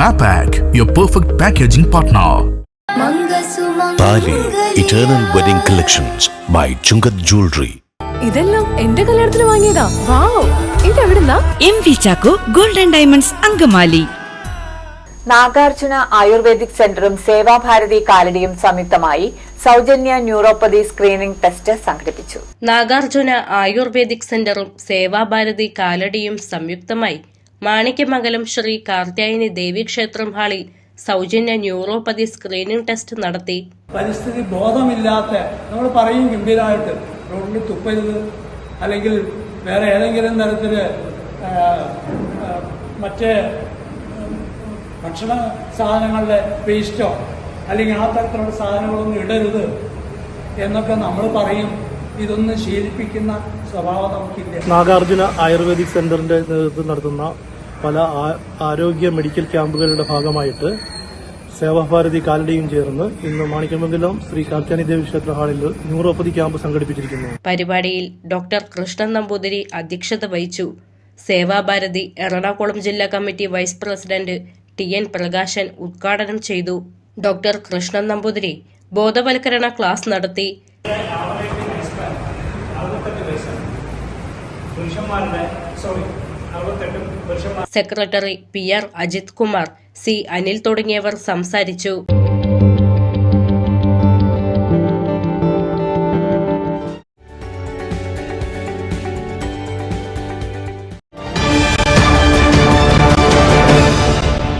Mapac, your perfect packaging partner. Thali eternal wedding collections by Chungath jewellery ഇതെല്ലാം എന്റെ കല്യാണത്തിന് വാങ്ങിയതാ. Wow. ഇതെവിടുന്നാ? M V Chacko golden diamonds Angamaly Nagarjuna ayurvedic സെന്ററും സേവാഭാരതി കാലടിയും സംയുക്തമായി സൗജന്യ ന്യൂറോപ്പതി സ്ക്രീനിംഗ് ടെസ്റ്റ് സംഘടിപ്പിച്ചു. നാഗാർജുന ആയുർവേദിക് സെന്ററും സേവാഭാരതി കാലടിയും സംയുക്തമായി മാണിക്യമംഗലം ശ്രീ കാർത്യായനി ദേവീക്ഷേത്രം ഹാളിൽ സൗജന്യ ന്യൂറോപ്പതി സ്ക്രീനിംഗ് ടെസ്റ്റ് നടത്തി. പരിസ്ഥിതി ബോധമില്ലാത്ത നമ്മൾ പറയും ഗംഭീരമായിട്ട് റോഡിൽ തുപ്പരുത് അല്ലെങ്കിൽ വേറെ ഏതെങ്കിലും തരത്തിൽ മറ്റേ ഭക്ഷണ സാധനങ്ങളുടെ വേസ്റ്റോ അല്ലെങ്കിൽ ആ തരത്തിലുള്ള സാധനങ്ങളൊന്നും ഇടരുത് എന്നൊക്കെ നമ്മൾ പറയും. ഇതൊന്നും ശീലിപ്പിക്കുന്ന സ്വഭാവം നമുക്കില്ല. നാഗാർജുന ആയുർവേദിക് സെന്ററിന്റെ നേതൃത്വം നടത്തുന്ന പല ആരോഗ്യ മെഡിക്കൽ ക്യാമ്പുകളുടെ ഭാഗമായിട്ട് സേവാഭാരതി കാലടിയും ചേർന്ന് ഇന്ന് മാണിക്കമംഗലം ശ്രീ കാർത്യാനി ദേവി ക്ഷേത്ര ഹാളിൽ ന്യൂറോപ്പതി ക്യാമ്പ് സംഘടിപ്പിച്ചിരിക്കുന്നു. പരിപാടിയിൽ ഡോക്ടർ കൃഷ്ണൻ നമ്പൂതിരി അധ്യക്ഷത വഹിച്ചു. സേവാഭാരതി എറണാകുളം ജില്ലാ committee vice president T N Prakashan ഉദ്ഘാടനം ചെയ്തു. ഡോക്ടർ കൃഷ്ണൻ നമ്പൂതിരി ബോധവൽക്കരണ ക്ലാസ് നടത്തി. Secretary P R Ajith Kumar C Anil തുടങ്ങിയവർ സംസാരിച്ചു.